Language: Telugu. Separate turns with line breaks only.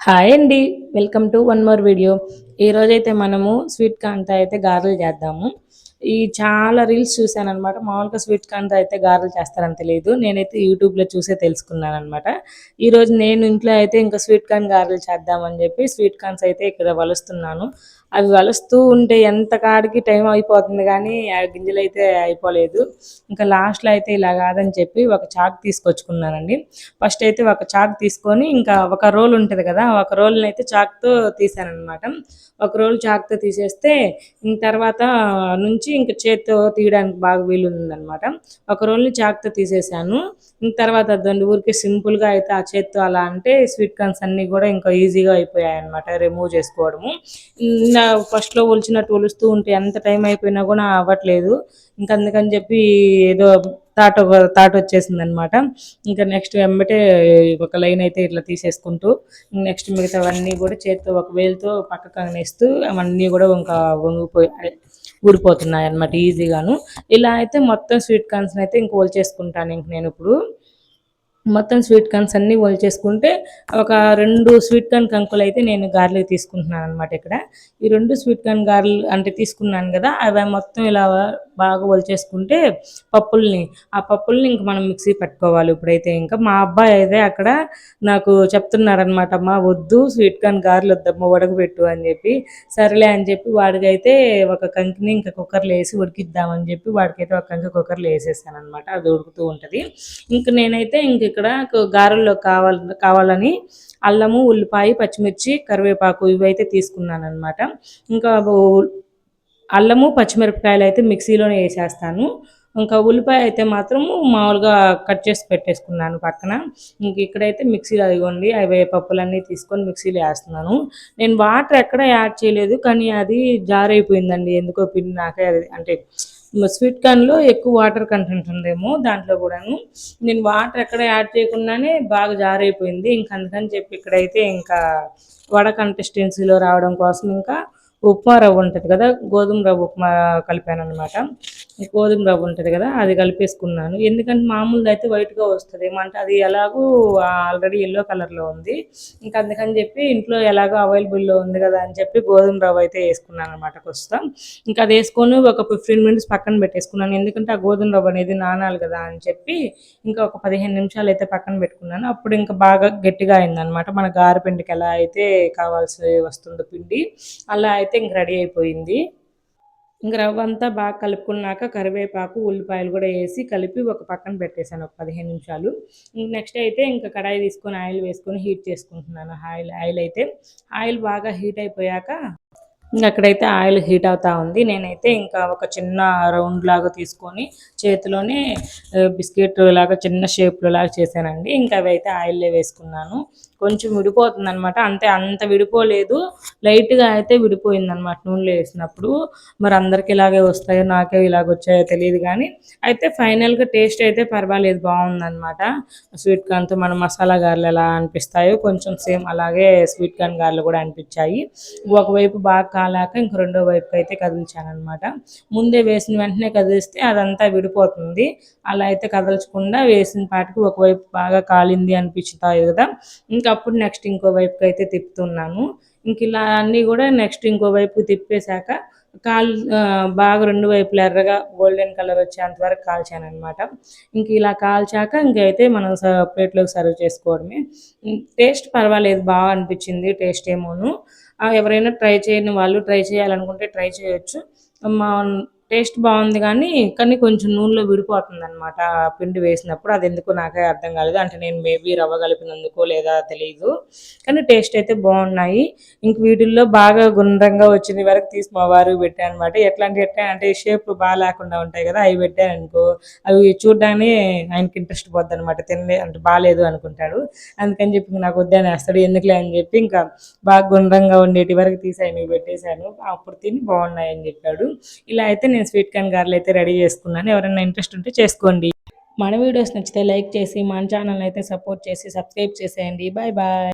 హాయ్ అండి. Welcome to one more video. ఈరోజైతే మనము స్వీట్ కాంతా అయితే గారెలు చేద్దాము. ఈ చాలా రీల్స్ చూశాను అనమాట మామూలుగా స్వీట్ కార్న్తో అయితే గారెలు చేస్తారని తెలియదు నేనైతే యూట్యూబ్లో చూసే తెలుసుకున్నాను అనమాట ఈరోజు నేను ఇంట్లో అయితే ఇంకా స్వీట్ కార్న్ గారెలు చేద్దామని చెప్పి స్వీట్ కార్న్స్ అయితే ఇక్కడ వలుస్తున్నాను. అవి వలుస్తూ ఉంటే ఎంత కాడికి టైం అయిపోతుంది కానీ ఆ గింజలు అయితే అయిపోలేదు. ఇంకా లాస్ట్లో అయితే ఇలా కాదని చెప్పి ఒక చాక్ తీసుకొచ్చుకున్నానండి. ఫస్ట్ అయితే ఒక చాక్ తీసుకొని ఇంకా ఒక రోల్ ఉంటుంది కదా ఒక రోల్ని అయితే చాక్తో తీసానమాట ఒక రోల్ చాక్తో తీసేస్తే ఇంక తర్వాత నుంచి ఇంక చేత్తో తీయడానికి బాగా వీలుందనమాట ఒక రోల్ని చాక్తో తీసేసాను. ఇంక తర్వాత దాన్ని ఊరికే సింపుల్గా అయితే ఆ చేత్తో అలా అంటే స్వీట్ కార్న్స్ అన్నీ కూడా ఇంకా ఈజీగా అయిపోయాయి అనమాట రిమూవ్ చేసుకోవడము. ఫస్ట్లో ఒలిచినట్టు ఒలుస్తూ ఉంటే ఎంత టైం అయిపోయినా కూడా అవ్వట్లేదు. ఇంకా అందుకని చెప్పి ఏదో తాట తాట వచ్చేసింది అనమాట ఇంకా నెక్స్ట్ వెంబటే ఒక లైన్ అయితే ఇట్లా తీసేసుకుంటూ నెక్స్ట్ మిగతావన్నీ కూడా చేతితో ఒక వేలుతో పక్కకు అనేస్తూ అవన్నీ కూడా ఇంకా వంగిపోయి ఊడిపోతున్నాయి అనమాట ఈజీగాను. ఇలా అయితే మొత్తం స్వీట్ కార్న్స్ అయితే ఇంక చేసుకుంటాను ఇంక నేను ఇప్పుడు. మొత్తం స్వీట్ కార్న్స్ అన్నీ చేసుకుంటే ఒక రెండు స్వీట్ కార్న్ కంకులు అయితే నేను గారెలు తీసుకుంటున్నాను అనమాట ఇక్కడ. ఈ రెండు స్వీట్ కార్న్ గారెలు అంటే తీసుకున్నాను కదా అవి మొత్తం ఇలా బాగా వలిచేసుకుంటే పప్పుల్ని ఆ పప్పుల్ని ఇంక మనం మిక్సీ పెట్టుకోవాలి. ఇప్పుడైతే ఇంకా మా అబ్బాయి అయితే అక్కడ నాకు చెప్తున్నారనమాట అమ్మ వద్దు స్వీట్ కార్న్ గారెలు వద్దమ్మ ఉడకబెట్టు అని చెప్పి. సరేలే అని చెప్పి వాడికైతే ఒక కంకిని ఇంకా కుక్కర్లో వేసి ఉడికిద్దామని చెప్పి వాడికైతే ఒక కంకి కుక్కర్లో వేసేసాను అనమాట అది ఉడుకుతూ ఉంటుంది. ఇంక నేనైతే ఇంక ఇక్కడ గారెల్లో కావాలి కావాలని అల్లము ఉల్లిపాయ పచ్చిమిర్చి కరివేపాకు ఇవైతే తీసుకున్నాను అనమాట ఇంకా అల్లము పచ్చిమిరపకాయలు అయితే మిక్సీలోనే వేసేస్తాను. ఇంకా ఉల్లిపాయ అయితే మాత్రం మామూలుగా కట్ చేసి పెట్టేసుకున్నాను పక్కన. ఇంక ఇక్కడైతే మిక్సీలో అదిగోండి అవి పప్పులన్నీ తీసుకొని మిక్సీలో వేస్తున్నాను. నేను వాటర్ ఎక్కడ యాడ్ చేయలేదు కానీ అది జారైపోయిందండి. ఎందుకో పిండి నాకే అది అంటే స్వీట్ కార్న్లో ఎక్కువ వాటర్ కంటెంట్ ఉందేమో దాంట్లో కూడాను. నేను వాటర్ ఎక్కడ యాడ్ చేయకుండానే బాగా జారైపోయింది. ఇంక అందుకని చెప్పి ఇక్కడైతే ఇంకా వడ కంటెస్టెన్సీలో రావడం కోసం ఇంకా ఉప్మా రవ్వ ఉంటుంది కదా గోధుమ రవ్వ ఉప్మా కలిపాను అనమాట గోధుమ రవ్వ ఉంటుంది కదా అది కలిపేసుకున్నాను. ఎందుకంటే మామూలుది అయితే వైట్గా వస్తుంది. ఏమంటే అది ఎలాగూ ఆల్రెడీ ఎల్లో కలర్లో ఉంది. ఇంకా అందుకని చెప్పి ఇంట్లో ఎలాగో అవైలబుల్లో ఉంది కదా అని చెప్పి గోధుమ రవ్వ అయితే వేసుకున్నాను అనమాట కొస్తాం ఇంకా అది వేసుకొని ఒక ఫిఫ్టీన్ మినిట్స్ పక్కన పెట్టేసుకున్నాను. ఎందుకంటే ఆ గోధుమ రవ్వ అనేది నానాలి కదా అని చెప్పి ఇంకా ఒక పదిహేను నిమిషాలు అయితే పక్కన పెట్టుకున్నాను. అప్పుడు ఇంకా బాగా గట్టిగా అయిందనమాట మన గారెపిండికి ఎలా అయితే కావాల్సి వస్తుందో పిండి అలా అయితే ఇంక రెడీ అయిపోయింది. ఇంక రవ్వ అంతా బాగా కలుపుకున్నాక కరివేపాకు ఉల్లిపాయలు కూడా వేసి కలిపి ఒక పక్కన పెట్టేశాను ఒక పదిహేను నిమిషాలు. నెక్స్ట్ అయితే ఇంకా కడాయి తీసుకొని ఆయిల్ వేసుకొని హీట్ చేసుకుంటున్నాను. ఆయిల్ ఆయిల్ అయితే ఆయిల్ బాగా హీట్ అయిపోయాక ఇంకా అక్కడైతే ఆయిల్ హీట్ అవుతా ఉంది. నేనైతే ఇంకా ఒక చిన్న రౌండ్ లాగా తీసుకొని చేతిలోనే బిస్కెట్ లాగా చిన్న షేప్లో లాగా చేశానండి. ఇంకా అవి అయితే ఆయిల్లో వేసుకున్నాను. కొంచెం విడిపోతుంది అనమాట అంతే అంత విడిపోలేదు. లైట్గా అయితే విడిపోయింది అనమాట నూనెలో వేసినప్పుడు. మరి అందరికి ఇలాగే వస్తాయో నాకే ఇలాగ వచ్చాయో తెలియదు కానీ అయితే ఫైనల్గా టేస్ట్ అయితే పర్వాలేదు బాగుందనమాట స్వీట్ కార్న్తో మన మసాలా గారెలు ఎలా అనిపిస్తాయో కొంచెం సేమ్ అలాగే స్వీట్ కార్న్ గారెలు కూడా అనిపించాయి. ఒకవైపు బాగా కాలాక ఇంక రెండో వైపు అయితే కదిలించాను అనమాట ముందే వేసిన వెంటనే కదిలిస్తే అదంతా విడిపోతుంది. అలా అయితే కదల్చకుండా వేసిన పాటికి ఒకవైపు బాగా కాలింది అనిపించుతాయి కదా. ఇంకా అప్పుడు నెక్స్ట్ ఇంకో వైపుకి అయితే తిప్పుతున్నాను ఇంక ఇలా అన్నీ కూడా నెక్స్ట్ ఇంకో వైపు తిప్పేశాక కాల్ బాగా రెండు వైపులు ఎర్రగా గోల్డెన్ కలర్ వచ్చేంత వరకు కాల్చాను అనమాట ఇంక ఇలా కాల్చాక ఇంకైతే మనం ప్లేట్లోకి సర్వ్ చేసుకోవడమే. టేస్ట్ పర్వాలేదు బాగా అనిపించింది టేస్ట్ ఏమోను. ఎవరైనా ట్రై చేయని వాళ్ళు ట్రై చేయాలనుకుంటే ట్రై చేయొచ్చు. మా టేస్ట్ బాగుంది కానీ కానీ కొంచెం నూనెలో విడిపోతుంది అనమాట పిండి వేసినప్పుడు. అది ఎందుకు నాకే అర్థం కాలేదు. అంటే నేను మేబీ రవ్వ కలిపినందుకో లేదా తెలియదు కానీ టేస్ట్ అయితే బాగున్నాయి. ఇంక వీటిల్లో బాగా గుండ్రంగా వచ్చింది వరకు తీసి మా వారు పెట్టాను అనమాట ఎట్లాంటి ఎట్లా అంటే షేప్ బాగా లేకుండా ఉంటాయి కదా అవి పెట్టాను అనుకో అవి చూడడానికి ఆయనకి ఇంట్రెస్ట్ పోద్ది అనమాట తినలే అంటే బాగాలేదు అనుకుంటాడు. అందుకని చెప్పి నాకు వద్దని వేస్తాడు. ఎందుకులే అని చెప్పి ఇంకా బాగా గుండ్రంగా ఉండేటి వరకు తీసి ఆయనకి పెట్టేశాను. అప్పుడు తిని బాగున్నాయి అని చెప్పాడు. ఇలా అయితే నేను స్వీట్ కార్న్ గార్లు అయితే రెడీ చేసుకున్నాను. ఎవరైనా ఇంట్రెస్ట్ ఉంటే చేసుకోండి. మన వీడియోస్ నచ్చితే లైక్ చేసి మన ఛానల్ అయితే సపోర్ట్ చేసి సబ్స్క్రైబ్ చేసేయండి. Bye bye.